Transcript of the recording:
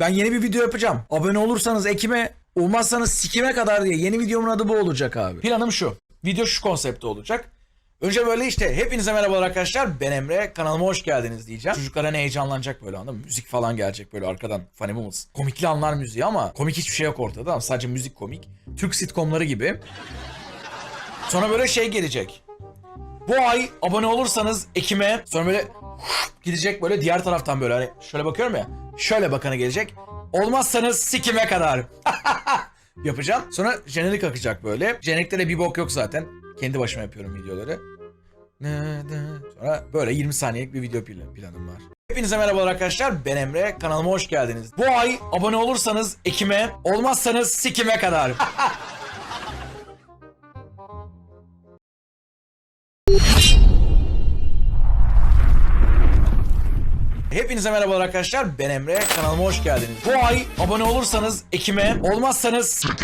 Ben yeni bir video yapacağım. Abone olursanız Ekim'e, olmazsanız Sikim'e kadar diye yeni videomun adı bu olacak abi. Planım şu. Video şu konsepte olacak. Önce böyle işte hepinize merhabalar arkadaşlar. Ben Emre. Kanalıma hoş geldiniz diyeceğim. Çocuklar hani heyecanlanacak böyle anladın mı? Müzik falan gelecek böyle arkadan. Funny Moments. Komikli anlar müziği ama komik hiçbir şey yok ortada ama sadece müzik komik. Türk sitcomları gibi. Sonra böyle şey gelecek. Bu ay abone olursanız Ekim'e sonra böyle gidecek böyle diğer taraftan böyle hani şöyle bakıyorum ya. Şöyle bakana gelecek. Olmazsanız sikime kadar. Yapacağım. Sonra jenerik akacak böyle. Jenerikte de bir bok yok zaten. Kendi başıma yapıyorum videoları. Sonra böyle 20 saniyelik bir video plan- planım var. Hepinize merhabalar arkadaşlar. Ben Emre. Kanalıma hoş geldiniz. Bu ay abone olursanız Ekim'e, olmazsanız sikime kadar. Hepinize merhabalar arkadaşlar. Ben Emre. Kanalıma hoş geldiniz. Bu ay abone olursanız ekime, olmazsanız...